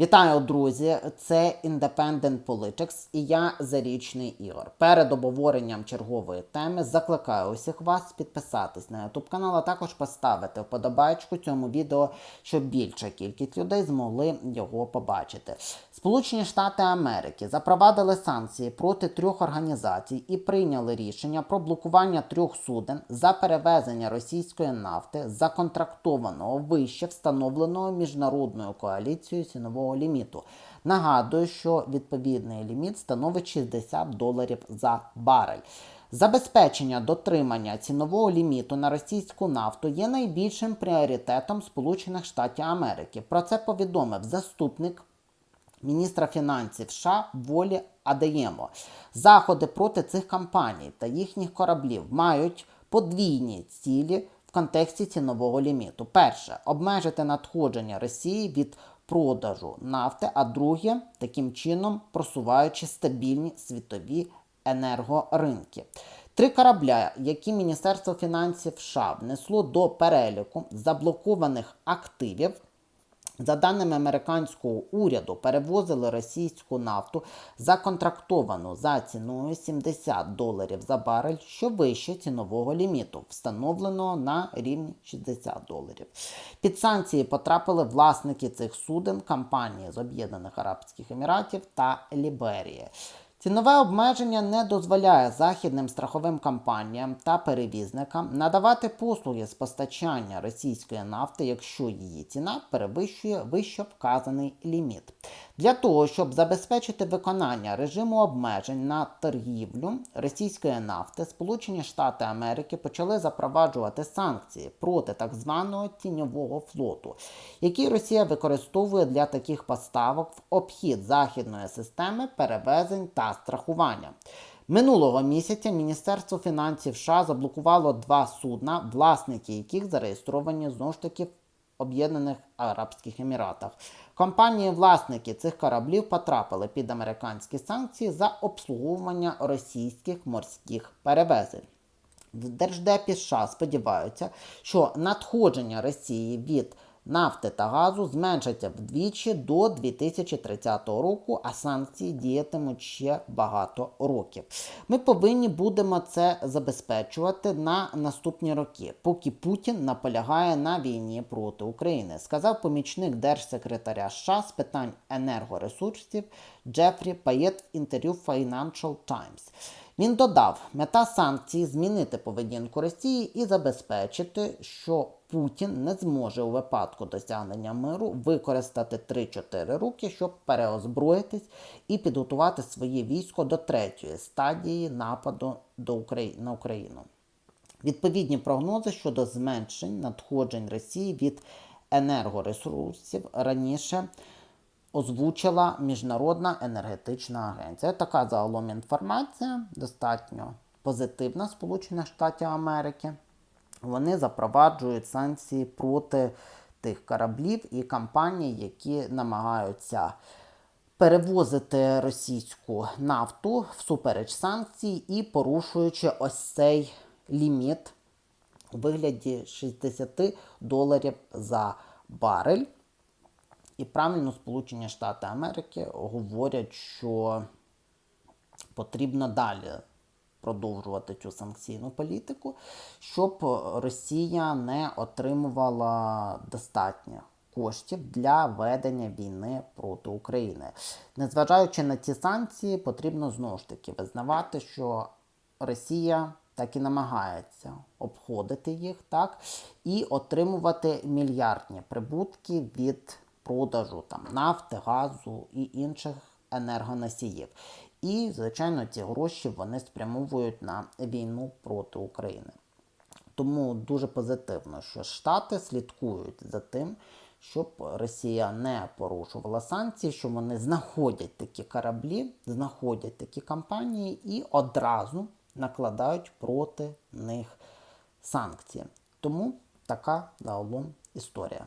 Вітаю, друзі! Це Independent Politics і я Зарічний Ігор. Перед обговоренням чергової теми закликаю усіх вас підписатись на YouTube канал, а також поставити вподобайку цьому відео, щоб більша кількість людей змогли його побачити. Сполучені Штати Америки запровадили санкції проти трьох організацій і прийняли рішення про блокування трьох суден за перевезення російської нафти законтрактованого вище встановленого міжнародною коаліцією цінового ліміту. Нагадую, що відповідний ліміт становить 60 доларів за барель. Забезпечення дотримання цінового ліміту на російську нафту є найбільшим пріоритетом Сполучених Штатів Америки. Про це повідомив заступник міністра фінансів США Волі Адеємо. Заходи проти цих компаній та їхніх кораблів мають подвійні цілі в контексті цінового ліміту. Перше обмежити надходження Росії від продажу нафти, а друге, таким чином просуваючи стабільні світові енергоринки. Три корабля, які Міністерство фінансів США внесло до переліку заблокованих активів. За даними американського уряду, перевозили російську нафту законтрактовану за ціною 70 доларів за барель, що вище цінового ліміту, встановленого на рівні 60 доларів. Під санкції потрапили власники цих суден компанії з Об'єднаних Арабських Еміратів та Ліберії. Цінове обмеження не дозволяє західним страховим компаніям та перевізникам надавати послуги з постачання російської нафти, якщо її ціна перевищує вище вказаний ліміт. Для того, щоб забезпечити виконання режиму обмежень на торгівлю російської нафти, Сполучені Штати Америки почали запроваджувати санкції проти так званого тіньового флоту, який Росія використовує для таких поставок в обхід західної системи перевезень та страхування. Минулого місяця Міністерство фінансів США заблокувало два судна, власники яких зареєстровані знову ж таки в Об'єднаних Арабських Еміратах. Компанії-власники цих кораблів потрапили під американські санкції за обслуговування російських морських перевезень. В Держдепі США сподіваються, що надходження Росії від нафти та газу зменшаться вдвічі до 2030 року, а санкції діятимуть ще багато років. Ми повинні будемо це забезпечувати на наступні роки, поки Путін наполягає на війні проти України, сказав помічник держсекретаря США з питань енергоресурсів Джефрі Паєт в інтерв'ю Financial Times. Він додав, мета санкцій змінити поведінку Росії і забезпечити, що Путін не зможе у випадку досягнення миру використати 3-4 роки, щоб переозброїтись і підготувати своє військо до третьої стадії нападу до Украї... на Україну. Відповідні прогнози щодо зменшень надходжень Росії від енергоресурсів раніше озвучила Міжнародна енергетична агенція. Така загалом інформація достатньо позитивна Сполучених Штатів Америки. Вони запроваджують санкції проти тих кораблів і компаній, які намагаються перевозити російську нафту всупереч санкцій і порушуючи ось цей ліміт у вигляді 60 доларів за барель. І правильно Сполучені Штати Америки говорять, що потрібно далі продовжувати цю санкційну політику, щоб Росія не отримувала достатньо коштів для ведення війни проти України. Незважаючи на ці санкції, потрібно знову ж таки визнавати, що Росія так і намагається обходити їх, так, і отримувати мільярдні прибутки від продажу там, нафти, газу і інших енергоносіїв. І, звичайно, ці гроші вони спрямовують на війну проти України. Тому дуже позитивно, що Штати слідкують за тим, щоб Росія не порушувала санкції, що вони знаходять такі кораблі, знаходять такі компанії і одразу накладають проти них санкції. Тому така загалом історія.